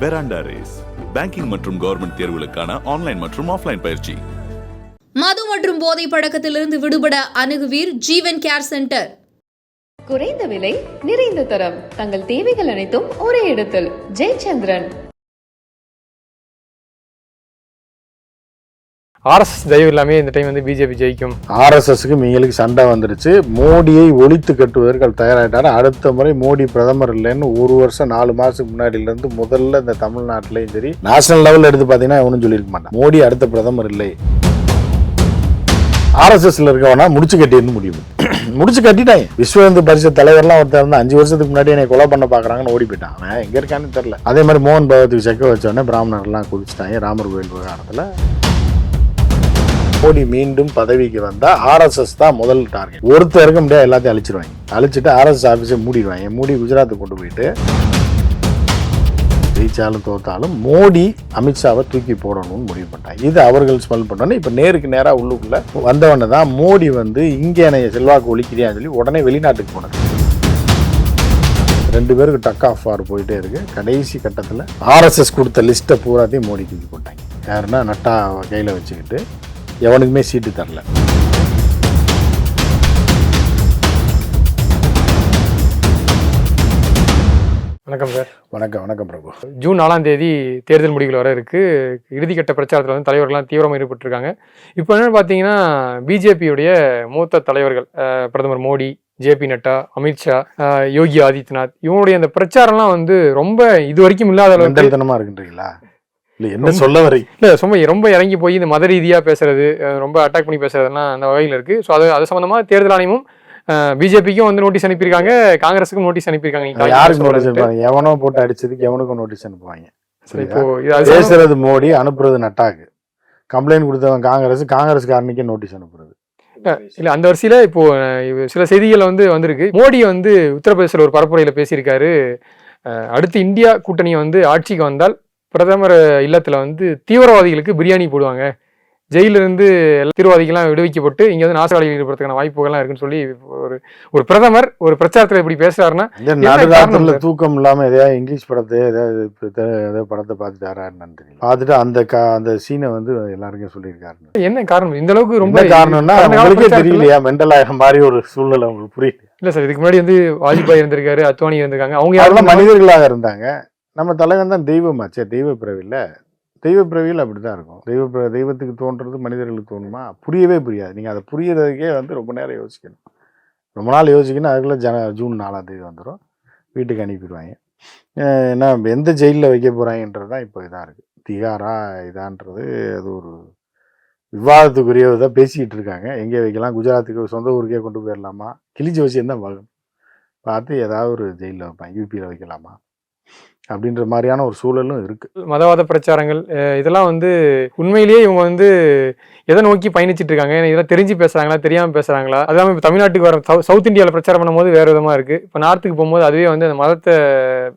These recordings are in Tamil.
பெராண்டா ரேஸ் பேங்கிங் மற்றும் கவர்மெண்ட் தேர்வுகளுக்கான ஆன்லைன் மற்றும் ஆஃப்லைன் பயிற்சி. மது மற்றும் போதை பழக்கத்திலிருந்து விடுபட அணுகுவீர் ஜீவன் கேர் சென்டர். குறைந்த விலை நிறைந்த தரம். தங்கள் தேவைகள் அனைத்தும் ஒரே இடத்தில். ஜெயச்சந்திரன். ஆர்எஸ்எஸ் தயவு இல்லாமே இந்த டைம் வந்து பிஜேபி ஜெயிக்கும். ஆர்எஸ்எஸ்க்கு மீங்களுக்கு சண்டை வந்துருச்சு. மோடியை ஒழித்து கட்டுவதற்கு அவர் தயாராகிட்டாரு அடுத்த முறை மோடி பிரதமர் இல்லைன்னு ஒரு வருஷம் நாலு மாதத்துக்கு முன்னாடியிலேருந்து முதல்ல இந்த தமிழ்நாட்டிலையும் சரி நேஷனல் லெவலில் எடுத்து பார்த்தீங்கன்னா எவனும் சொல்லியிருக்க மாட்டான். மோடி அடுத்த பிரதமர் இல்லை. ஆர்எஸ்எஸ்ல இருக்கவனா முடிச்சு கட்டியிருந்து முடியும். முடிச்சு கட்டிட்டாங்க விஸ்வ இந்து பரிசு தலைவர்லாம் ஒருத்தர் இருந்தா அஞ்சு வருஷத்துக்கு முன்னாடி என்னை கொலை பண்ண பாக்குறாங்கன்னு ஓடி போயிட்டான். அவன் எங்க இருக்கான்னு தெரியல. அதே மாதிரி மோகன் பகவத்துக்கு செக்க வச்சோடனே பிராமணர்லாம் குதிச்சிட்டாங்க. ராமர் கோயில் விவகாரத்துல. மோடி மீண்டும் பதவிக்கு வந்தா ஆர்எஸ்எஸ் தான் முதல் டார்கெட் ஒருத்தர் இருக்க முடியாது எல்லாத்தையும் அழிச்சிருவாங்க. அழிச்சிட்டு ஆர்எஸ்எஸ் ஆஃபீஸை மூடிடுவாங்க. மூடி குஜராத்துக்கு கொண்டு போயிட்டு ஜெயிச்சாலும் தோத்தாலும் மோடி அமித்ஷாவை தூக்கி போடணும்னு முடிவு பண்ணிட்டாங்க. இது அவர்கள் ஸ்மெல் பண்ணோன்னு இப்போ நேருக்கு நேராக உள்ளுக்குள்ள வந்தவொடனே தான் மோடி வந்து இங்கே என்னைய செல்வாக்கு ஒழிக்கிறியான்னு சொல்லி உடனே வெளிநாட்டுக்கு போனது. ரெண்டு பேருக்கு டக் ஆஃப் ஆர் போயிட்டே இருக்கு. கடைசி கட்டத்தில் ஆர்எஸ்எஸ் கொடுத்த லிஸ்ட்டை பூராத்தையும் மோடி தூக்கி போட்டாங்க. யாருன்னா நட்டா கையில் வச்சுக்கிட்டு எவனுக்குமே சீட்டு தரல. வணக்கம் சார். வணக்கம் வணக்கம் பிரபு. ஜூன் நாலாம் தேதி தேர்தல் முடிவுகள் வர இருக்கு. இறுதிக்கட்ட பிரச்சாரத்தில் வந்து தலைவர்கள்லாம் தீவிரமாக ஈடுபட்டிருக்காங்க. இப்போ என்னன்னு பார்த்தீங்கன்னா பிஜேபியுடைய மூத்த தலைவர்கள் பிரதமர் மோடி ஜேபி நட்டா அமித்ஷா யோகி ஆதித்யநாத் இவங்களுடைய அந்த பிரச்சாரம்லாம் வந்து ரொம்ப இது வரைக்கும் இல்லாத அளவுக்கு மெண்டல்தனமா இருக்குன்றீங்களா? இல்லை என்ன சொல்ல வரீங்க இல்ல ரொம்ப ரொம்ப இறங்கி போய் இந்த மத ரீதியா பேசுறது ரொம்ப அட்டாக் பண்ணி பேசுறதுலாம் அந்த வகையில் இருக்கு. ஸோ அது அது சம்பந்தமா தேர்தல் ஆணையமும் பிஜேபிக்கும் வந்து நோட்டீஸ் அனுப்பியிருக்காங்க காங்கிரஸுக்கும் நோட்டீஸ் அனுப்பியிருக்காங்க. யாருக்கு நோட்டீஸ். அனுப்புவாங்க? எவனோ போட்டு அடிச்சதுக்கு எவனுக்கும் நோட்டீஸ் அனுப்புவாங்க. சரி, இப்போ பேசுறது மோடி அனுப்புறது நட்டாக்கு. கம்ப்ளைண்ட் கொடுத்தவன் காங்கிரஸ் காங்கிரஸ்காரனுக்கே நோட்டீஸ் அனுப்புறது. இல்ல அந்த வரிசையில இப்போ சில செய்திகள் வந்து வந்திருக்கு. மோடி வந்து உத்தரப்பிரதேசில் ஒரு பரப்புரையில பேசியிருக்காரு. அடுத்து இந்தியா கூட்டணி வந்து ஆட்சிக்கு வந்தால் பிரதமர் இல்லத்துல வந்து தீவிரவாதிகளுக்கு பிரியாணி போடுவாங்க. ஜெயில இருந்து எல்லா தீவிரவாதிகள்லாம் விடுவிக்கப்பட்டு இங்க வந்து நாசவாளிகள் ஈடுபடுறதுக்கான வாய்ப்புகள்லாம் இருக்குன்னு சொல்லி ஒரு ஒரு பிரதமர் ஒரு பிரச்சாரத்துல இப்படி பேசுறாருன்னா? தூக்கம் இல்லாம எதையாவது இங்கிலீஷ் படத்தை ஏதாவது ஏதாவது படத்தை பார்த்துட்டாரா தெரியல. பார்த்துட்டு அந்த கா அந்த சீனை வந்து எல்லாருக்கும் சொல்லியிருக்காரு என்ன காரணம்? இந்த அளவுக்கு ரொம்ப காரணம்னா பிரச்சாரத்துல- தெரியலையா? மெண்டல் ஆகிற மாதிரி ஒரு சூழ்நிலை உங்களுக்கு புரியல. இல்ல சார் இதுக்கு முன்னாடி வந்து வாஜ்பாய் இருந்திருக்காரு அத்வானி இருந்திருக்காங்க. அவங்க யாரும் மனிதர்களாக இருந்தாங்க. நம்ம தலைவன் தான் தெய்வமாச்சே தெய்வ பிறவியில் தெய்வ பிறவியில் அப்படி தான் இருக்கும். தெய்வ தெய்வத்துக்கு தோன்றது மனிதர்களுக்கு தோணுமா? புரியவே புரியாது. நீங்கள் அதை புரியறதுக்கே வந்து ரொம்ப நேரம் யோசிக்கணும். ரொம்ப நாள் யோசிக்கணும் அதுக்குள்ளே ஜன ஜூன் நாலாம் தேதி வந்துடும் வீட்டுக்கு அனுப்பிடுவாங்க. ஏன்னா எந்த ஜெயிலில் வைக்க போகிறாங்கன்றது தான் இப்போ இதாக இருக்குது. திகாரா இதான்றது அது ஒரு விவாதத்துக்குரியதை பேசிக்கிட்டு இருக்காங்க. எங்கே வைக்கலாம் குஜராத்துக்கு சொந்த ஊருக்கே கொண்டு போயிடலாமா? கிழிஞ்சி வச்சு தான் பார்க்கணும். பார்த்து ஏதாவது ஒரு ஜெயிலில் வைப்பாங்க யூபியில் வைக்கலாமா? அப்படின்ற மாதிரியான ஒரு சூழலும் இருக்குது மதவாத பிரச்சாரங்கள் இதெல்லாம் வந்து உண்மையிலேயே இவங்க வந்து எதை நோக்கி பயணிச்சிட்டு இருக்காங்க? ஏன்னா இதெல்லாம் தெரிஞ்சு பேசுறாங்களா? தெரியாம பேசுறாங்களா? அது இல்லாமல் இப்போ தமிழ்நாட்டுக்கு வர சவு- சவுத் இந்தியாவில் பிரச்சாரம் பண்ணும்போது வேற விதமா இருக்கு. இப்போ நார்த்துக்கு போகும்போது அதுவே வந்து அந்த மதத்தை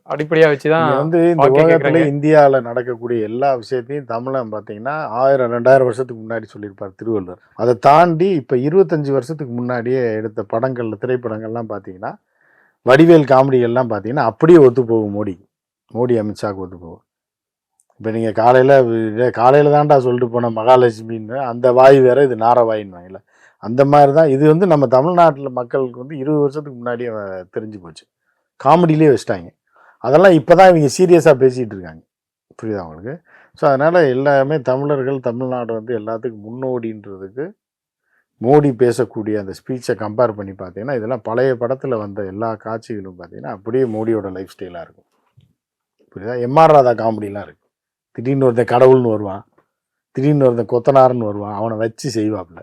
அடிப்படையா வச்சுதான் வந்து இந்த உலகத்துல. இந்தியாவில் நடக்கக்கூடிய எல்லா விஷயத்தையும் தமிழன் பார்த்தீங்கன்னா ஆயிரம் ரெண்டாயிரம் வருஷத்துக்கு முன்னாடி சொல்லியிருப்பார் திருவள்ளுவர். அதை தாண்டி இப்போ இருபத்தஞ்சு வருஷத்துக்கு முன்னாடியே எடுத்த படங்கள்ல திரைப்படங்கள்லாம் பார்த்தீங்கன்னா வடிவேல் காமெடிகள்லாம் பார்த்தீங்கன்னா அப்படியே ஒத்து போகும் மோடி. மோடி அமித்ஷா கூட்டு போவோம் இப்போ நீங்கள் காலையில் காலையில் தான்டா சொல்லிட்டு போன மகாலட்சுமின்னு அந்த வாய் வேறு இது நார வாயின்னு அந்த மாதிரி தான் இது வந்து நம்ம தமிழ்நாட்டில் மக்களுக்கு வந்து இருபது வருஷத்துக்கு முன்னாடியே தெரிஞ்சு போச்சு. காமெடியிலே வச்சுட்டாங்க. அதெல்லாம் இப்போ தான் இவங்க சீரியஸாக பேசிகிட்டு இருக்காங்க. புரியுதா அவங்களுக்கு ஸோ அதனால் எல்லாமே தமிழர்கள் தமிழ்நாடு வந்து எல்லாத்துக்கும் முன்னோடின்றதுக்கு மோடி பேசக்கூடிய அந்த ஸ்பீச்சை கம்பேர் பண்ணி பார்த்தீங்கன்னா இதெல்லாம் பழைய படத்தில் வந்த எல்லா காட்சிகளும் பார்த்தீங்கன்னா அப்படியே மோடியோட லைஃப் ஸ்டைலாக இருக்கும். புரியுதா? எம்ஆர் ராதா காமெடிலாம் இருக்குது திடீர்னு ஒருத்தன் கடவுள்னு வருவான். திடீர்னு ஒருத்தன் கொத்தனார்னு வருவான். அவனை வச்சு செய்வாப்புல.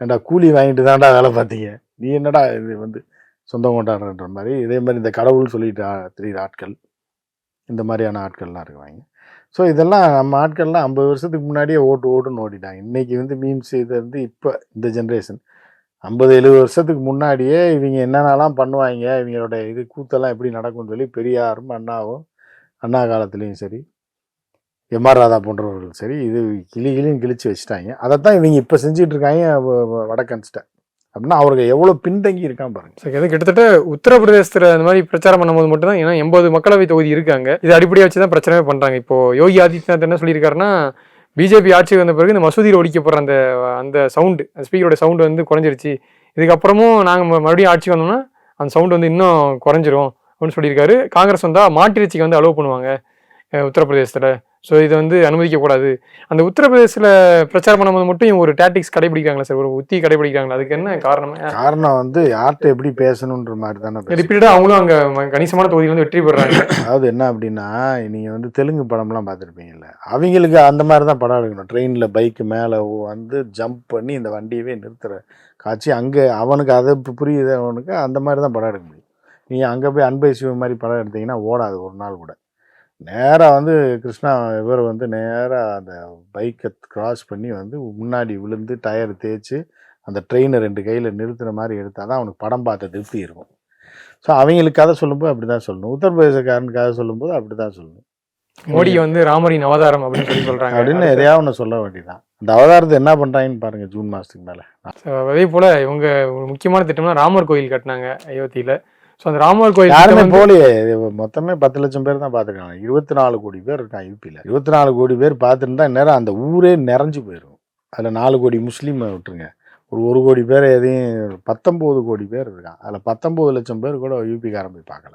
ஏன்டா கூலி வாங்கிட்டு தான்டா வேலை பார்த்தீங்க? நீ என்னடா இது வந்து சொந்தம் கொண்டாடுறன்ற மாதிரி. இதே மாதிரி இந்த கடவுள் சொல்லிட்டு தெரியுற ஆட்கள். இந்த மாதிரியான ஆட்கள்லாம் இருக்குவாங்க ஸோ இதெல்லாம் நம்ம ஆட்கள்லாம் ஐம்பது வருஷத்துக்கு முன்னாடியே ஓட்டு ஓட்டுன்னு ஓடிட்டாங்க. இன்றைக்கி வந்து மீம்ஸ் இது வந்து இப்போ இந்த ஜென்ரேஷன் ஐம்பது எழுபது வருஷத்துக்கு முன்னாடியே இவங்க என்னென்னலாம் பண்ணுவாங்க? இவங்களோட இது கூத்தெல்லாம் எப்படி நடக்கும்னு சொல்லி பெரியாரும் அண்ணாவும் அண்ணா காலத்துலேயும் சரி எம்ஆர் ராதா போன்றவர்களும் சரி இது கிளி கிளின்னு கிழிச்சு வச்சுட்டாங்க. அதைத்தான் இவங்க இப்போ செஞ்சுட்டு இருக்காங்க வ- அப்படின்னா அவருக்கு எவ்வளோ பின்தங்கி இருக்கான் பாருங்க. சரி, இது கிட்டத்தட்ட உத்தரப்பிரதேசத்தில் அந்த மாதிரி பிரச்சாரம் பண்ணும்போது மட்டும் தான் ஏன்னா எண்பது மக்களவை தொகுதி இருக்காங்க. இது அடிப்படையாக வச்சு தான் பிரச்சனையே பண்ணுறாங்க இப்போ யோகி ஆதித்யநாத் என்ன சொல்லியிருக்காருன்னா பிஜேபி ஆட்சி வந்த பிறகு இந்த மசூதியில் ஒடிக்கப்படுற அந்த அந்த சவுண்டு அந்த ஸ்பீக்கரோட சவுண்டு வந்து குறைஞ்சிருச்சு. இதுக்கப்புறமும் நாங்கள் மறுபடியும் ஆட்சி வந்தோம்னா அந்த சவுண்டு வந்து இன்னும் குறைஞ்சிரும். அப்படின்னு சொல்லியிருக்காரு. காங்கிரஸ் வந்தா மாட்டிறைச்சிக்கு வந்து அலோவ் பண்ணுவாங்க உத்தரப்பிரதேசத்துல. ஸோ இதை வந்து அனுமதிக்கக்கூடாது. அந்த உத்தரப்பிரதேசத்தில் பிரச்சாரம் பண்ணும்போது மட்டும் இவங்க ஒரு டாக்டிக்ஸ் கடைபிடிக்கிறாங்களா சார் ஒரு உத்தி கடைபிடிக்கிறாங்களா அதுக்கு என்ன காரணம்? காரணம் வந்து யார்கிட்ட எப்படி பேசணுன்ற மாதிரி தானே பேசணும். ரிப்பீட்டடாக அவங்களும் அங்கே கணிசமான தொகுதியில் வந்து வெற்றி பெறுறாங்க அதாவது என்ன அப்படின்னா நீங்க வந்து தெலுங்கு படம்லாம் பார்த்துருப்பீங்கல்ல அவங்களுக்கு அந்த மாதிரி தான் படம் எடுக்கணும். ட்ரெயினில் பைக்கு மேலே வந்து ஜம்ப் பண்ணி இந்த வண்டியவே நிறுத்துற காட்சி அங்கே அவனுக்கு அதை புரியுது அவனுக்கு அந்த மாதிரி தான் படம் எடுக்க முடியும். நீங்கள் அங்கே போய் அன்பை சிவம் மாதிரி படம் எடுத்தீங்கன்னா ஓடாது ஒரு நாள் கூட. நேராக வந்து கிருஷ்ணா இவர் வந்து நேராக அந்த பைக்கை கிராஸ் பண்ணி வந்து முன்னாடி விழுந்து டயர் தேய்ச்சி அந்த ட்ரெயினை ரெண்டு கையில் நிறுத்துன மாதிரி எடுத்தால் தான் அவனுக்கு படம் பார்த்த திருப்தி இருக்கும். ஸோ அவங்களுக்கு கதை சொல்லும்போது அப்படி தான் சொல்லணும். உத்தரப்பிரதேசக்காரன் கதை சொல்லும்போது அப்படி தான் சொல்லணும். மோடி வந்து ராமரின் அவதாரம் அப்படின்னு சொல்லி சொல்றாங்க. அப்படின்னு எதையாவது ஒன்று சொல்ல வேண்டியதான் அந்த அவதாரத்தை என்ன பண்ணுறாங்கன்னு பாருங்க ஜூன் மாதத்துக்கு மேலே. அதே போல இவங்க ஒரு முக்கியமான திட்டம்னா ராமர் கோயில் கட்டினாங்க அயோத்தியில. ஸோ அந்த ராமர் கோயில் யாருமே போலியே. மொத்தமே பத்து லட்சம் பேர் தான் பார்த்துருக்காங்க. இருபத்தி நாலு கோடி பேர் இருக்கான் யூபியில் இருபத்தி நாலு கோடி பேர் பார்த்துருந்தா நேரம் அந்த ஊரே நிறைஞ்சு போயிடும் அதில் நாலு கோடி முஸ்லீமை விட்டுருங்க. ஒரு ஒரு கோடி பேர் எதையும் பத்தொம்போது கோடி பேர் இருக்கான் அதில் பத்தொம்போது லட்சம் பேர் கூட யூபிக்காரன் போய் பார்க்கல.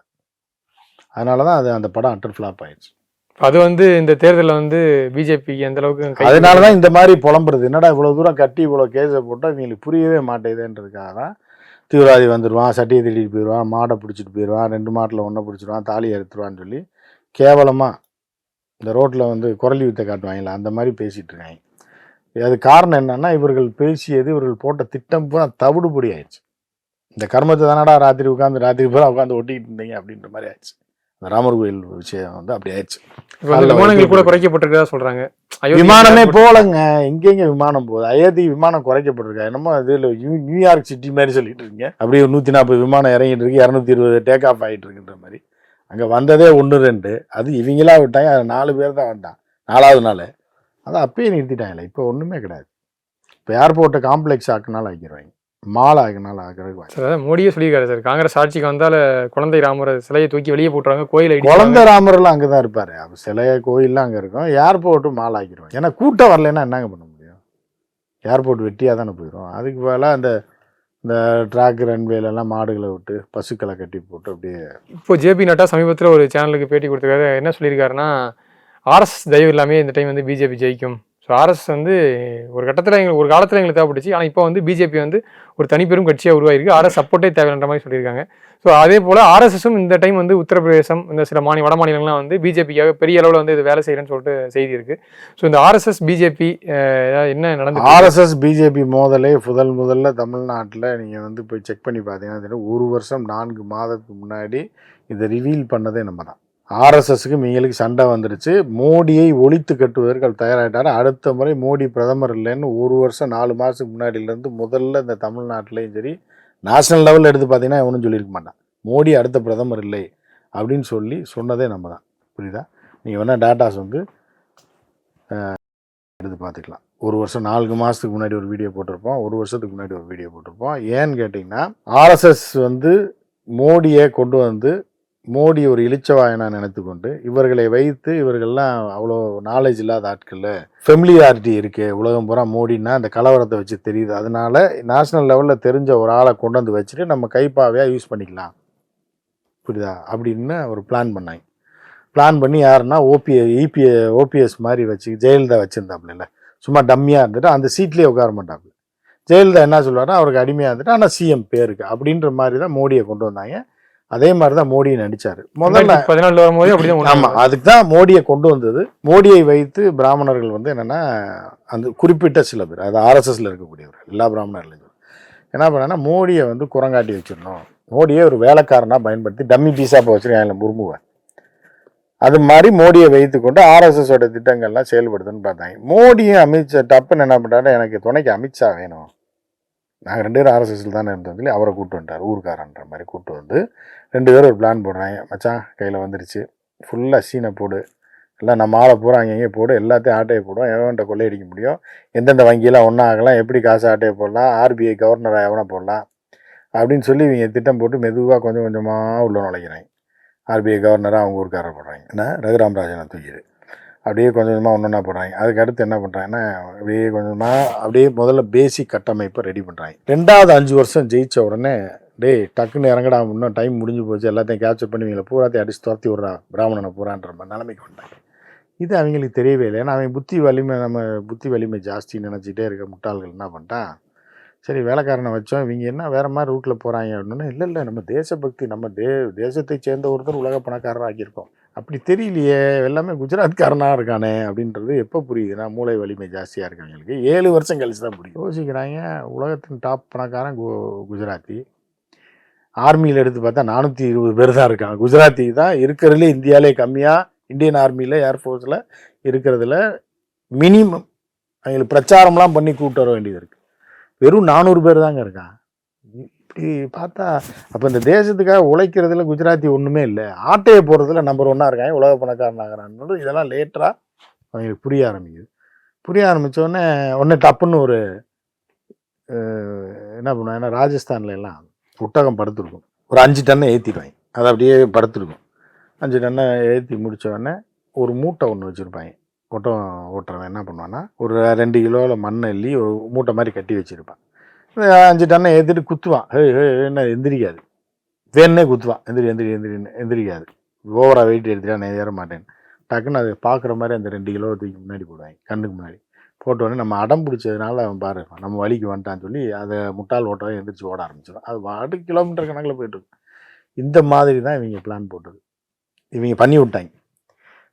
அதனால தான் அது அந்த படம் அட்டர் ஃப்ளாப் ஆயிடுச்சு. அது வந்து இந்த தேர்தலில் வந்து பிஜேபிக்கு எந்த அளவுக்கு அதனால தான் இந்த மாதிரி புலம்புறது. என்னடா இவ்வளோ தூரம் கட்டி இவ்வளோ கேஸை போட்டால் இவங்களுக்கு புரியவே மாட்டேதுன்றதுக்காக தான் தீவிரவாதி வந்துடுவான் சட்டியை திருடிட்டு போயிடுவான் மாடை பிடிச்சிட்டு போயிடுவான் ரெண்டு மாட்டில் ஒன்றை பிடிச்சிடுவான் தாலி எடுத்துருவான்னு சொல்லி கேவலமாக இந்த ரோட்டில் வந்து குரலி வித்தை காட்டுவாங்களா அந்த மாதிரி பேசிகிட்டு இருக்காங்க. அது காரணம் என்னன்னா இவர்கள் பேசியது இவர்கள் போட்ட திட்டம் பூரா தவிடுபடி ஆயிடுச்சு. இந்த கர்மத்தை தானடா ராத்திரி உட்காந்து ராத்திரி பூரா உட்காந்து ஒட்டிக்கிட்டு இருந்தீங்க அப்படின்ற மாதிரி ஆயிடுச்சு. அந்த ராமர் கோயில் விஷயம் வந்து அப்படி ஆயிடுச்சு. விமானங்கள் கூட குறைக்கப்பட்டிருக்கதா சொல்றாங்க. விமானமே போலங்க எங்கெங்க விமானம் போகுது? அயோத்தி விமானம் குறைக்கப்பட்டிருக்கா? என்னமோ இதுல நியூ- நியூயார்க் சிட்டி மாதிரி சொல்லிட்டு இருக்கீங்க. அப்படியே நூத்தி நாற்பது விமானம் இறங்கிட்டு இருக்கு. இரநூத்தி இருபது டேக் ஆஃப் ஆகிட்டு இருக்குன்ற மாதிரி. அங்க வந்ததே ஒன்று ரெண்டு. அது இவங்களா விட்டாங்க. அது நாலு பேர் தான் வந்தான். நாலாவது நாள். அதை அப்பயே நிறுத்திட்டாங்களே. இப்போ ஒண்ணுமே கிடையாது. இப்போ ஏர்போர்ட்டை காம்ப்ளெக்ஸ் ஆக்குனாலும் ஆக்கிடுவாங்க மால் ஆக்கினாலும் ஆக்கிறதுக்கு வாய்ப்பு. சார் அதான் மோடியே சொல்லியிருக்காரு சார். காங்கிரஸ் ஆட்சிக்கு வந்தால குழந்தை ராமர் சிலையை தூக்கி வெளியே போட்டுருவாங்க கோயிலை குழந்தை ராமர்லாம் அங்கே தான் இருப்பார். அவர் சிலைய கோயில்லாம் அங்கே இருக்கும். ஏர்போர்ட்டும் மால் ஆக்கிடுவாங்க ஏன்னா கூட்டம் வரலைன்னா என்னங்க பண்ண முடியும்? ஏர்போர்ட் வெட்டியாக தானே போயிடும் அதுக்கு பதிலாக அந்த இந்த ட்ராக் ரன்வேலெல்லாம் மாடுகளை விட்டு பசுக்களை கட்டி போட்டு அப்படியே இப்போ ஜேபி நட்டா சமீபத்தில் ஒரு சேனலுக்கு பேட்டி கொடுத்துருக்காரு. என்ன சொல்லியிருக்காருன்னா ஆர்எஸ் தயவு இல்லாமே இந்த டைம் வந்து பிஜேபி ஜெயிக்கும். ஸோ ஆர்எஸ் வந்து ஒரு கட்டத்தில் எங்களுக்கு ஒரு காலத்தில் எங்களுக்கு தேவைப்பட்டுச்சு. ஆனால் இப்போ வந்து பிஜேபி வந்து ஒரு தனிப்பெரும் கட்சியாக உருவாயிருக்கு. ஆர்எஸ் சப்போர்ட்டே தேவைன்ற மாதிரி சொல்லியிருக்காங்க. ஸோ அதே போல் ஆர்எஸ்எஸும் இந்த டைம் வந்து உத்தரப்பிரதேசம் இந்த சில மாநில வட மாநிலங்கள்லாம் வந்து பிஜேபிக்காக பெரிய அளவில் வந்து இது வேலை செய்கிறேன்னு சொல்லிட்டு செய்தி இருக்குது ஸோ இந்த ஆர்எஸ்எஸ் பிஜேபி என்ன நடந்து ஆர்எஸ்எஸ் பிஜேபி மோதலே முதல் முதல்ல தமிழ்நாட்டில் நீங்கள் வந்து போய் செக் பண்ணி பார்த்தீங்கன்னா ஒரு வருஷம் நான்கு மாதத்துக்கு முன்னாடி இதை ரிவீல் பண்ணதே நம்ம தான். ஆர்எஸ்எஸ்க்கு மீங்களுக்கு சண்டை வந்துடுச்சு மோடியை ஒழித்து கட்டுவதற்கு அவர் தயாராகிட்டார் அடுத்த முறை மோடி பிரதமர் இல்லைன்னு ஒரு வருஷம் நாலு மாதத்துக்கு முன்னாடியிலேருந்து முதல்ல இந்த தமிழ்நாட்டிலையும் சரி நேஷனல் லெவலில் எடுத்து பார்த்தீங்கன்னா எவனும் சொல்லியிருக்க மாட்டான். மோடி அடுத்த பிரதமர் இல்லை அப்படின்னு சொல்லி சொன்னதே நம்ம தான் புரியுதா நீங்கள் வேணால் டேட்டாஸ் வந்து எடுத்து பார்த்துக்கலாம். ஒரு வருஷம் நான்கு மாதத்துக்கு முன்னாடி ஒரு வீடியோ போட்டிருப்போம். ஒரு வருஷத்துக்கு முன்னாடி ஒரு வீடியோ போட்டிருப்போம். ஏன்னு கேட்டிங்கன்னா ஆர்எஸ்எஸ் வந்து மோடியை கொண்டு வந்து மோடி ஒரு இழிச்சவாயனா நினைத்து கொண்டு இவர்களை வைத்து இவர்கள்லாம் அவ்வளோ நாலேஜ் இல்லாத ஆட்கள். ஃபெமிலியாரிட்டி இருக்குது உலகம் பூரா மோடின்னா அந்த கலவரத்தை வச்சு தெரியுது. அதனால நேஷனல் லெவலில் தெரிஞ்ச ஒரு ஆளை கொண்டு வந்து வச்சுட்டு நம்ம கைப்பாவையாக யூஸ் பண்ணிக்கலாம். புரியுதா? அப்படின்னு ஒரு பிளான் பண்ணாங்க. பிளான் பண்ணி யாருன்னா ஓபிஏ இபிஏ ஓபிஎஸ் மாதிரி வச்சு ஜெயலலிதா வச்சுருந்தாப்புல சும்மா டம்மியாக இருந்துட்டு அந்த சீட்லேயே உட்கார மாட்டாப்புல. ஜெயலலிதா என்ன சொல்லுவாருன்னா அவருக்கு அடிமையாக இருந்துட்டு ஆனால் சிஎம் பேருக்கு அப்படின்ற மாதிரி தான் மோடியை கொண்டு வந்தாங்க. அதே மாதிரி தான் மோடி நடிச்சாரு. முதல்ல பதினாலு வரும்போது அப்படிதான் ஆமா அதுக்கு தான் மோடியை கொண்டு வந்தது. மோடியை வைத்து பிராமணர்கள் வந்து என்னன்னா அந்த குறிப்பிட்ட சில பேர் அது ஆர்எஸ்எஸ்ல இருக்கக்கூடியவர் எல்லா பிராமணர்களையும் என்ன பண்ணா மோடியை வந்து குரங்காட்டி வச்சிடணும். மோடியை ஒரு வேலைக்காரனா பயன்படுத்தி டம்மி பீஸா இப்போ வச்சிருக்காங்க முர்முவை அது மாதிரி மோடியை வைத்து கொண்டு ஆர்எஸ்எஸ் ஓட திட்டங்கள்லாம் செயல்படுதுன்னு பார்த்தாங்க. மோடியும் அமித்ஷா டப்புன்னு என்ன பண்ணுறாரு எனக்கு துணைக்கு அமித்ஷா வேணும். நாங்கள் ரெண்டு பேரும் ஆர்எஸ்எஸ்ல தானே இருந்தோம் சொல்லி அவரை கூட்டு வந்துட்டார் ஊருக்காரன்ற மாதிரி கூட்டு வந்து ரெண்டு பேரும் ஒரு பிளான் போடுறாங்க. மச்சான் கையில் வந்துருச்சு. ஃபுல்லாக சீனை போடு. எல்லாம் நம்ம ஆளை பூரா அங்கங்கே போடு. எல்லாத்தையும் ஆட்டையை போடுவோம். எவன்கிட்ட கொள்ளையடிக்க முடியும்? எந்தெந்த வங்கியெல்லாம் ஒன்றா ஆகலாம்? எப்படி காசு ஆட்டையை போடலாம்? ஆர்பிஐ கவர்னராக எவனை போடலாம்? அப்படின்னு சொல்லி இவங்க திட்டம் போட்டு மெதுவாக கொஞ்சம் கொஞ்சமாக உள்ள நுழைக்கிறாங்க. ஆர்பிஐ கவர்னராக அவங்க ஊருக்காரர் போடுறாங்க. என்ன ரகுராம் ராஜனை தூக்கிடு. அப்படியே கொஞ்சம் கொஞ்சமாக ஒன்று ஒன்றா போடுறாங்க. அதுக்கு அடுத்து என்ன பண்ணுறாங்கன்னா அப்படியே கொஞ்சமாக அப்படியே முதல்ல பேசிக் கட்டமைப்பை ரெடி பண்ணுறாங்க ரெண்டாவது அஞ்சு வருஷம் ஜெயிச்ச உடனே டேய் டக்குன்னு இறங்கடா இன்னும் டைம் முடிஞ்சு போச்சு எல்லாத்தையும் கேப்சர் பண்ணி பூராத்தையும் அடிச்சு துரத்தி விட்றா பிராமணனை பூரான்ற மாதிரி நிலைமைக்கு வந்தாங்க இது அவங்களுக்கு தெரியவே இல்லை. ஏன்னா அவன் புத்தி வலிமை நம்ம புத்தி வலிமை ஜாஸ்தின்னு நினச்சிட்டே இருக்க முட்டாள்கள் என்ன பண்ணிட்டான்? சரி வேலைக்காரனை வச்சோம் இவங்க என்ன வேறு மாதிரி ரூட்டில் போகிறாங்க அப்படின்னா இல்லை இல்லை நம்ம தேசபக்தி நம்ம தே தேசத்தை சேர்ந்த ஒருத்தர் உலக பணக்காரராக ஆக்கியிருக்கோம். அப்படி தெரியலையே எல்லாமே குஜராத்காரனாக இருக்கானே அப்படின்றது எப்போ புரியுதுன்னா மூளை வலிமை ஜாஸ்தியாக இருக்கவங்களுக்கு. ஏழு வருஷம் கழிச்சு தான் புரியும். யோசிக்கிறாங்க உலகத்தின் டாப் பணக்காரன் கு குஜராத்தி. ஆர்மியில் எடுத்து பார்த்தா நானூற்றி இருபது பேர் தான் இருக்காங்க. குஜராத்தி தான் இருக்கிறதுலே இந்தியாவிலே கம்மியாக இந்தியன் ஆர்மியில் ஏர்ஃபோர்ஸில் இருக்கிறதுல மினிமம் அவங்களுக்கு பிரச்சாரம்லாம் பண்ணி கூப்பிட்டு வர வேண்டியது இருக்குது வெறும் நானூறு பேர் தாங்க இருக்கான் பார்த்தா அப்போ இந்த தேசத்துக்காக உழைக்கிறதுல குஜராத்தி ஒன்றுமே இல்லை. ஆட்டையை போடுறதுல நம்பர் ஒன்னாக இருக்காங்க உலக பணக்காரனாகிறான்னு இதெல்லாம் லேட்டராக அவங்களுக்கு புரிய ஆரம்பிக்குது. புரிய ஆரம்பித்தோடனே உடனே உடனே டப்புன்னு ஒரு என்ன பண்ணுவாங்க ஏன்னா ராஜஸ்தான்ல எல்லாம் புட்டகம் படுத்துருக்கும். ஒரு அஞ்சு டன்னை ஏற்றிடுவாங்க அது அப்படியே படுத்துருக்கும். அஞ்சு டன்னை ஏற்றி முடிச்ச உடனே ஒரு மூட்டை ஒன்று வச்சுருப்பாங்க. ஒட்டம் ஓட்டுறவன் என்ன பண்ணுவான்னா ஒரு ரெண்டு கிலோவில் மண் அள்ளி ஒரு மூட்டை மாதிரி கட்டி வச்சுருப்பான். அஞ்சு டன்னை ஏற்றிட்டு குத்துவான். ஹே ஹே என்ன எந்திரிக்காது. வேணே குத்துவான். எந்திரி எந்திரி எந்திரின்னு எந்திரிக்காது. ஓவராக வெயிட் எடுத்துட்டா நான் ஏற மாட்டேன். டக்குன்னு அது பார்க்குற மாதிரி அந்த ரெண்டு கிலோ தூக்கி முன்னாடி போடுவாங்க கண்ணுக்கு முன்னாடி. போட்டோடனே நம்ம அடம் பிடிச்சதுனால அவன் பாரு நம்ம வழிக்கு வந்துட்டான்னு சொல்லி அதை முட்டாள் ஓட்டவை எந்திரிச்சு ஓட ஆரம்பிச்சிடும் அது வாட்டு கிலோமீட்டர் கணக்கில் போயிட்டுருக்கும் இந்த மாதிரி தான் இவங்க பிளான் போட்டது. இவங்க பண்ணி விட்டாங்க.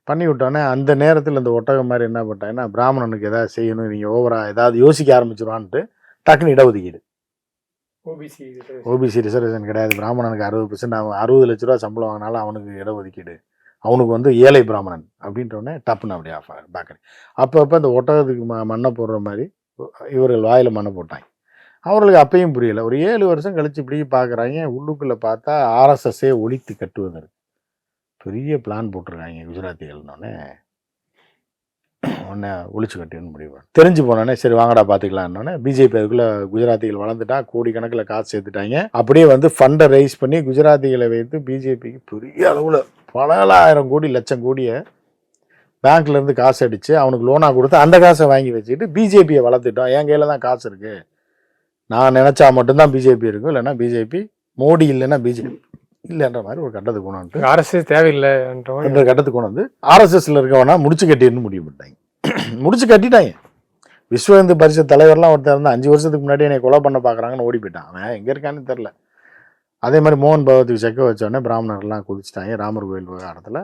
பண்ணி விட்டோன்னே அந்த நேரத்தில் இந்த ஒட்டகம் மாதிரி என்ன பண்ணிட்டாங்கன்னா பிராமணனுக்கு எதாவது செய்யணும் இவங்க ஓவராக ஏதாவது யோசிக்க ஆரம்பிச்சிருவான்ட்டு டக்குன்னு இடஒதுக்கீடு. ஓபிசி ஓபிசி ரிசர்வேஷன் கிடையாது. பிராமணனுக்கு அறுபது பர்சன்ட் அவன் அறுபது லட்ச ரூபா சம்பளம் வாங்கினாலும் அவனுக்கு இடஒதுக்கீடு. அவனுக்கு வந்து ஏழை பிராமணன் அப்படின்ற உடனே டப்புன்னு அப்படியே ஆஃப் பேக்கரி அப்பப்போ இந்த ஒட்டகத்துக்கு ம மண்ணை போடுற மாதிரி இவர்கள் வாயில் மண்ணை போட்டாங்க. அவர்களுக்கு அப்பயும் புரியல. ஒரு ஏழு வருஷம் கழிச்சு இப்படி பார்க்குறாங்க உள்ளுக்குள்ளே பார்த்தா ஆர்எஸ்எஸ்ஸே ஒழித்து கட்டுவதற்கு. பெரிய பிளான் போட்டிருக்காங்க குஜராத்திகள்னோடனே உடனே ஒழிச்சு கட்டின்னு முடிவு. தெரிஞ்சு போனோடனே சரி வாங்கடா பார்த்துக்கலான்னொடனே பிஜேபி அதுக்குள்ளே குஜராத்திகள் வளர்ந்துட்டா கோடிக்கணக்கில் காசு சேர்த்துட்டாங்க. அப்படியே வந்து ஃபண்டை ரைஸ் பண்ணி குஜராத்திகளை வைத்து பிஜேபிக்கு பெரிய அளவில் பலாயிரம் கோடி லட்சம் கோடியை பேங்க்ல இருந்து காசு அடிச்சு அவனுக்கு லோனாக கொடுத்து அந்த காசை வாங்கி வச்சுக்கிட்டு பிஜேபியை வளர்த்துட்டோம். என் கையில் தான் காசு இருக்கு. நான் நினச்சா மட்டும்தான் பிஜேபி இருக்கும் இல்லைன்னா பிஜேபி மோடி இல்லைன்னா பிஜேபி இல்லைன்ற மாதிரி ஒரு கட்டத்துக்கு கொண்டு வந்துட்டு அரசு தேவையில்லைன்ற கட்டத்துக்கு கொண்டு வந்து ஆர்எஸ்எஸ்ல இருக்கவனா முடிச்சு கட்டின்னு முடிவு பண்ணிட்டாங்க. முடிச்சு கட்டிட்டாங்க. விஸ்வ இந்து பரிஷத் தலைவர்லாம் ஒருத்தர் வந்து அஞ்சு வருஷத்துக்கு முன்னாடி என்னை கொலை பண்ண பார்க்குறாங்கன்னு ஓடி போயிட்டான். அவன் எங்கே இருக்கான்னு தெரில அதே மாதிரி மோகன் பகவத்துக்கு செக்க வச்சோடனே பிராமணர்லாம் குதிச்சிட்டாங்க. ராமர் கோயில் விவகாரத்தில்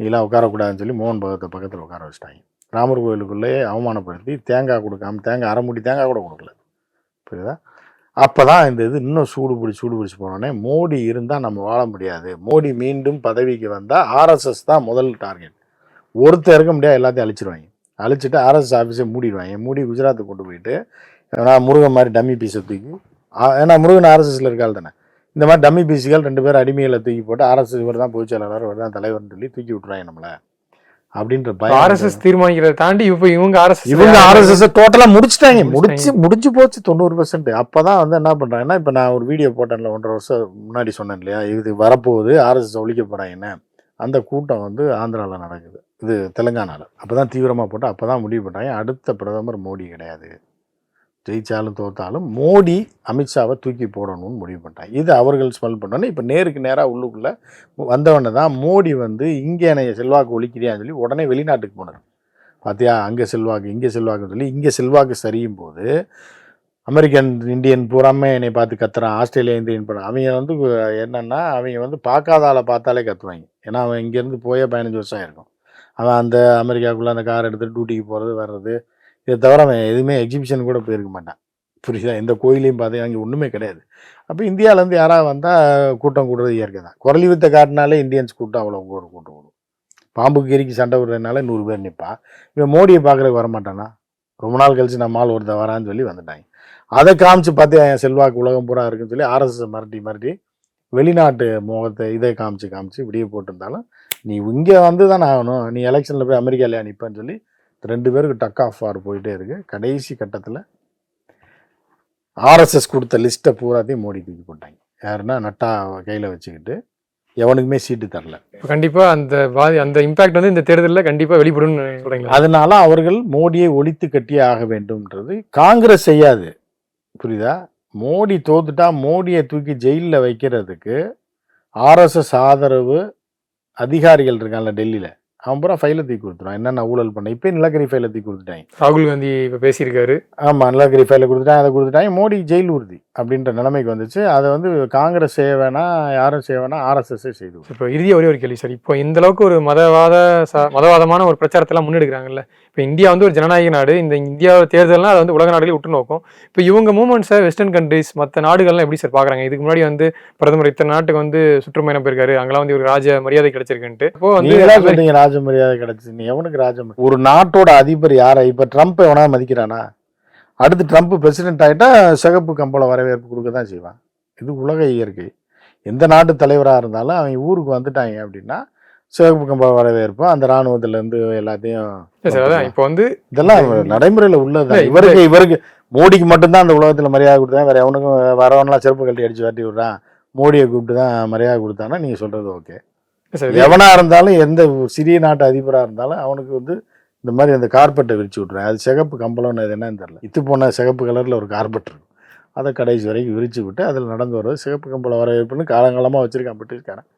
நீலாம் உட்காரக்கூடாதுன்னு சொல்லி மோகன் பகவத்தை பக்கத்தில் உட்கார வச்சிட்டாங்க. ராமர் கோயிலுக்குள்ளேயே அவமானப்படுத்தி தேங்காய் கொடுக்காம தேங்காய் அரைமுட்டி தேங்காய் கூட கொடுக்கல. புரியுதா? அப்போ தான் இந்த இது இன்னும் சூடு பிடிச்சி சூடு பிடிச்சி போனோடனே மோடி இருந்தால் நம்ம வாழ முடியாது. மோடி மீண்டும் பதவிக்கு வந்தால் ஆர்எஸ்எஸ் தான் முதல் டார்கெட். ஒருத்தர் இருக்க முடியாது எல்லாத்தையும் அழிச்சிருவாங்க. அழிச்சிட்டு ஆர்எஸ்எஸ் ஆஃபீஸை மூடிடுவாங்க. மூடி குஜராத்துக்கு கொண்டு போயிட்டு ஏன்னா முருகன் மாதிரி டம்மி பீஸை தூக்கி ஏன்னா முருகன் ஆர்எஸ்எஸ்ல இருக்காள் தானே. இந்த மாதிரி டம்மி பீஸுகள் ரெண்டு பேரும் அடிமைகளை தூக்கி போட்டு ஆர்எஸ்எஸ் இவர் தான் பொதுச் செயலாளர் இவர் தான் தலைவர்னு சொல்லி தூக்கி விட்டுருவாங்க நம்மளை. அப்படின்ற பயம் ஆர்எஸ்எஸ் தீர்மானிக்கிறத தாண்டி இப்ப இவங்க ஆர்எஸ்எஸ் இவங்க ஆர்எஸ்எஸ் டோட்டலா முடிச்சிட்டாங்க. முடிச்சு முடிஞ்சு போச்சு தொண்ணூறு பர்சன்ட் அப்பதான் வந்து என்ன பண்றாங்கன்னா இப்ப நான் ஒரு வீடியோ போட்டேன்ல ஒன்றரை வருஷம் முன்னாடி சொன்னேன் இல்லையா? இது வரப்போகுது ஆர்எஸ்எஸ் ஒழிக்க போறாங்கன்னு. அந்த கூட்டம் வந்து ஆந்திரால நடக்குது. இது தெலுங்கானாவில் அப்போ தான் தீவிரமாக போட்டு அப்பதான் முடிவு பண்ணாங்க. அடுத்த பிரதமர் மோடி கிடையாது. ஜெயித்தாலும் தோத்தாலும் மோடி அமித்ஷாவை தூக்கி போடணும்னு முடிவு பண்ணிட்டாங்க. இது அவர்கள் ஸ்மெல் பண்ணோன்னே இப்போ நேருக்கு நேராக உள்ளுக்குள்ளே வந்தவொடனே தான் மோடி வந்து இங்கே என்னை செல்வாக்கு ஒழிக்கிறியான்னு சொல்லி உடனே வெளிநாட்டுக்கு போனார். பார்த்தியா அங்கே செல்வாக்கு இங்கே செல்வாக்குன்னு சொல்லி இங்கே செல்வாக்கு சரியும் போது அமெரிக்கன் இந்தியன் பூராமே என்னை பார்த்து கத்துறான். ஆஸ்திரேலியா இந்தியன் படம். அவங்க வந்து என்னென்னா அவங்க வந்து பார்க்காத ஆளை பார்த்தாலே கத்துவாங்க. ஏன்னா அவன் இங்கேருந்து போயே பதினஞ்சு வருஷம் இருக்கும் அவன் அந்த அமெரிக்காவுக்குள்ளே அந்த கார் எடுத்துகிட்டு டியூட்டிக்கு போகிறது வர்றது. இதை தவிர அவன் எதுவுமே எக்ஸிபிஷன் கூட போயிருக்க மாட்டான். புரியுதா? எந்த கோயிலையும் பார்த்து அங்கே ஒன்றுமே கிடையாது. அப்போ இந்தியாவிலேருந்து யாராவது வந்தால் கூட்டம் கூடுறது இயற்கை தான். குரலி வித்த காட்டினாலே இந்தியன்ஸ் கூட்டம் அவ்வளோ கூட கூட்டம் கூடும். பாம்பு கிரிக்கு சண்டை விடுறதுனால நூறு பேர் நிற்பான் இவன் மோடியை பார்க்குறதுக்கு வரமாட்டானா ரொம்ப நாள் கழிச்சு நம்ம ஆள் ஒருத்தர் வரான்னு சொல்லி வந்துட்டாங்க. அதை காமிச்சு பார்த்து என் செல்வாக்கு உலகம் பூரா இருக்குன்னு சொல்லி ஆர்எஸ்எஸ் மிரட்டி மிரட்டி வெளிநாட்டு முகத்தை இதை காமிச்சு காமிச்சு இப்படியே போட்டிருந்தாலும் நீ இங்கே வந்து தானே ஆகணும். நீ எலெக்ஷனில் போய் அமெரிக்காலையா நிற்பேன்னு சொல்லி ரெண்டு பேருக்கு டக் ஆஃப் ஆர் போயிட்டே இருக்கு. கடைசி கட்டத்தில் ஆர்எஸ்எஸ் கொடுத்த லிஸ்ட்டை பூராத்தையும் மோடி தூக்கி போட்டாங்க. யாருன்னா நட்டா கையில் வச்சுக்கிட்டு எவனுக்குமே சீட்டு தரல. இப்போ கண்டிப்பா அந்த பாதி அந்த இம்பாக்ட் வந்து இந்த தேர்தலில் கண்டிப்பா வெளிப்படும்னு சொல்றீங்களா? அதனால அவர்கள் மோடியை ஒழித்து கட்டியே ஆக வேண்டும்ன்றது காங்கிரஸ் செய்யாது. புரியுதா? மோடி தோத்துட்டா மோடியை தூக்கி ஜெயிலில் வைக்கிறதுக்கு ஆர்எஸ்எஸ் ஆதரவு அதிகாரிகள் இருக்கான்ல டெல்லியில் அவன் பூரா ஃபைலை தூக்கி கொடுத்துருவான் என்னென்ன ஊழல் பண்ண இப்போ நிலக்கரி ஃபைலை தூக்கி கொடுத்துட்டாங்க. ராகுல் காந்தி இப்போ பேசியிருக்காரு. ஆமாம் நிலக்கரி ஃபைலை கொடுத்துட்டாங்க அதை கொடுத்துட்டாங்க மோடி ஜெயில் உறுதி. அப்படின்ற நிலைமைக்கு வந்துச்சு. அதை வந்து காங்கிரஸ் செய்ய வேணாம் யாரும் செய்ய வேணாம் ஆர்எஸ்எஸ்ஸே செய்து. இப்போ இறுதியாக ஒரே ஒரு கேள்வி சார். இப்போ இந்த அளவுக்கு ஒரு மதவாத மதவாதமான ஒரு பிரச்சாரத்தெல்லாம் முன்னெடுக்கிறாங்கல்ல. இப்போ இந்தியா வந்து ஒரு ஜனநாயக நாடு. இந்த இந்தியா தேர்தல்னா அது வந்து உலக நாடுகளே உற்று நோக்கும். இப்போ இவங்க மூமெண்ட்ஸை வெஸ்டர்ன் கண்ட்ரிஸ் மற்ற நாடுகள்லாம் எப்படி சார் பார்க்குறாங்க? இதுக்கு முன்னாடி வந்து பிரதமர் இத்தனை நாட்டுக்கு வந்து சுற்றுப்பயணம் போயிருக்காரு. அங்கெல்லாம் வந்து ஒரு ராஜ மரியாதை கிடைச்சிருக்குன்ட்டு. இப்போ வந்து ராஜ மரியாதை கிடைச்சு நீ எவனுக்கு ராஜ ஒரு நாட்டோட அதிபர் யாரை? இப்ப ட்ரம்ப் எவனா மதிக்கிறானா? அடுத்து ட்ரம்ப் பிரசிடென்ட் ஆயிட்டா சிகப்பு கம்பள வரவேற்பு கொடுக்க தான் செய்வான். இது உலக இயற்கை. எந்த நாட்டு தலைவராக இருந்தாலும் அவங்க ஊருக்கு வந்துட்டாங்க அப்படின்னா சிவப்பு கம்பள வரவேற்பு அந்த ராணுவத்துல இருந்து எல்லாத்தையும் இப்போ வந்து இதெல்லாம் நடைமுறையில இல்ல, இவருக்கு இவருக்கு மோடிக்கு மட்டும்தான் அந்த உலகத்துல மரியாதை கொடுத்தா வேற எவனுக்கும் வரவன்லாம் செருப்பு கழட்டி அடிச்சு வாட்டி விடுறான் மோடியை கூப்பிட்டு தான் மரியாதை கொடுத்தானா நீங்க சொல்றது ஓகே எவனா இருந்தாலும் எந்த சிறிய நாட்டு அதிபரா இருந்தாலும் அவனுக்கு வந்து இந்த மாதிரி அந்த கார்பெட்டை விரிச்சு விட்ருவேன் அது சிகப்பு கம்பளம்னு அது என்னன்னு தெரியல. இத்து போன சிகப்பு கலர்ல ஒரு கார்பெட் இருக்கும். அதை கடைசி வரைக்கும் விரிச்சு விட்டு அதில் நடந்து வர்றது சிகப்பு கம்பளம் வரவேற்புன்னு காலங்காலமாக வச்சிருக்கான். பிரிட்டிஷ்காரன்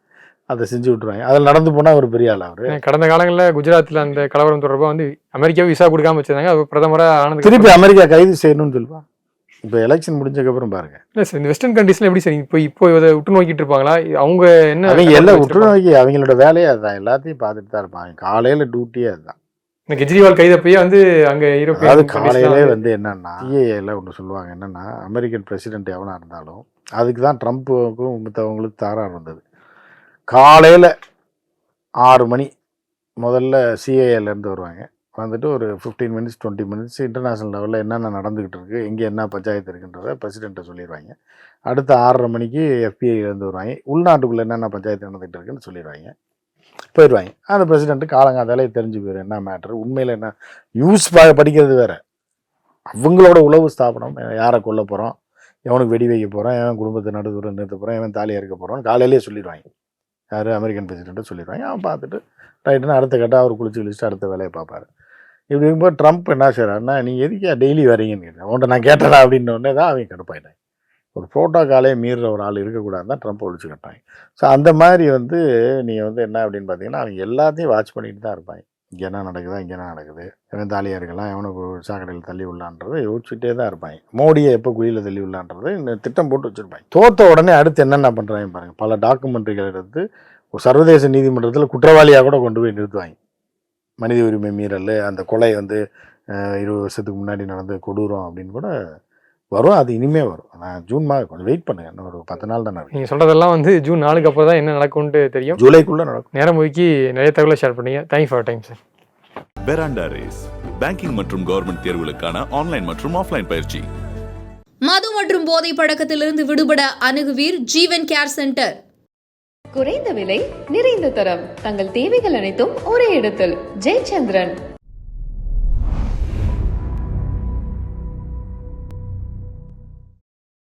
அதை செஞ்சு விட்ருவாங்க அதில் நடந்து போனால் ஒரு பெரிய ஆள் அவரு? கடந்த காலங்களில் குஜராத்தில் அந்த கலவரம் தொடர்பாக வந்து அமெரிக்கா விசா கொடுக்காம வச்சிருந்தாங்க. அது பிரதமராக ஆனதுக்கு திருப்பி அமெரிக்கா கைது செய்யணும்னு சொல்லுவான் இப்போ எலெக்ஷன் முடிஞ்சதுக்கப்புறம் பாருங்க. இல்லை சார் இந்த வெஸ்டர்ன் கண்ட்ரீஸ்ல எப்படி சார் இப்போ இப்போ இதை உற்று நோக்கிட்டு இருப்பாங்களா? அவங்க என்ன அவங்க எல்லாம் வச்சிருப்பாங்க? உற்றுநோக்கி அவங்களோட வேலையே அதுதான். எல்லாத்தையும் பார்த்துட்டு தான் இருப்பாங்க. காலையில டியூட்டியே அதுதான். இந்த கெஜ்ரிவால் கைதப்பையே வந்து அங்க யூரோப்பியன் countries காலையிலே வந்து- என்னன்னா சிஏஏல ஒன்று சொல்லுவாங்க. என்னன்னா அமெரிக்கன் பிரசிடென்ட் எவனா இருந்தாலும் அதுக்கு தான் ட்ரம்ப்புக்கும் மற்றவங்களுக்கு தாரா இருந்தது. காலையில ஆறு மணி முதல்ல சிஏஏல இருந்து வருவாங்க. வந்துட்டு ஒரு fifteen minutes twenty minutes international லெவலில் என்னென்ன நடந்துகிட்டு இருக்கு எங்கே என்ன பஞ்சாயத்து இருக்குன்றத பிரசிடென்ட்டை சொல்லிடுவாங்க. அடுத்து ஆறரை மணிக்கு எஃபிஐலேருந்து வருவாங்க. உள்நாட்டுக்குள்ளே என்னென்ன பஞ்சாயத்து நடந்துகிட்டு இருக்குன்னு சொல்லிடுவாங்க. போயிடுவாங்க. அந்த பிரசிடென்ட்டு காலங்காத்தாலே தெரிஞ்சு போயிடும் என்ன மேட்ரு உண்மையில் என்ன? நியூஸ் படிக்கிறது வேற. அவங்களோட உளவு ஸ்தாபனம் யாரை கொல்ல போகிறோம் எவனுக்கு வெடி வைக்க போகிறோம் எவன் குடும்பத்தை நடுதூரம் நிறுத்த போகிறோம் எவன் தாலியாக இறக்க போகிறோம் காலையிலேயே சொல்லிடுவாங்க. யார்? அமெரிக்கன் பிரசிடென்ட்டு சொல்லிடுவாங்க. அவன் பார்த்துட்டு ரைட்டுன்னு அடுத்த கட்டாக அவர் குளிச்சு குளிச்சுட்டு அடுத்த வேலையை பார்ப்பாரு. இப்படி இருக்கும்போது ட்ரம்ப் என்ன செய்கிறாருன்னா நீங்கள் எதுக்கே டெய்லி வரீங்கன்னு கேட்டேன் உன்ட்ட நான் கேட்டடா அப்படின்னோடனே தான் அவன் கடுப்பாயிட்டேன் ஒரு ப்ரோட்டோக்காலே மீறுற ஒரு ஆள் இருக்கக்கூடாதுன்னு தான் ட்ரம்ப் ஒழிச்சு கட்டாங்க ஸோ அந்த மாதிரி வந்து நீங்கள் வந்து என்ன அப்படின்னு பார்த்தீங்கன்னா அவங்க எல்லாத்தையும் வாட்ச் பண்ணிட்டு தான் இருப்பாங்க. இங்கே என்ன நடக்குதா இங்கே என்ன நடக்குது? எவன் தாலியாக இருக்கலாம் எவனுக்கு சாக்கடையில் தள்ளி விடலான்றதை யோசிச்சுட்டே தான் இருப்பாங்க. மோடியை எப்போ குழியில் தள்ளி விடலான்றது இந்த திட்டம் போட்டு வச்சுருப்பாங்க. தோத்த உடனே அடுத்து என்னென்ன பண்ணுறாங்க பாருங்கள் பல டாக்குமெண்ட்ரிகள் எடுத்து ஒரு சர்வதேச நீதிமன்றத்தில் குற்றவாளியாக கூட கொண்டு போய் நிறுத்துவாங்க. மனித உரிமை மீறல் அந்த கொலை வந்து இருபது வருஷத்துக்கு முன்னாடி நடந்த கொடூரம் அப்படின்னு கூட வரும் அது இனிமே வரும். நான் ஜூன் மாதம் கொஞ்சம் வெயிட் பண்ணுங்க. இன்னும் ஒரு பத்து நாள் தானே இருக்கு நீங்க சொல்றதெல்லாம் வந்து ஜூன் நாலுக்கு அப்புறம் தான் என்ன நடக்கும்னு தெரியும். ஜூலைக்குள்ளே நடக்கும். நேரம் ஒதுக்கி நிறைய தகவலை ஷேர் பண்ணீங்க. Thanks for time sir Veranda Race banking மற்றும் கவர்மெண்ட் தேர்வுகளுக்கான ஆன்லைன் மற்றும் ஆஃப்லைன் பயிற்சி. மது மற்றும் போதை பழக்கத்திலிருந்து விடுபட அணுகுவீர் ஜீவன் கேர் சென்டர். குறைந்த விலை நிறைந்த தரம். தங்கள் தேவைகள் அனைத்தும் ஒரே இடத்தில். ஜெயச்சந்திரன்.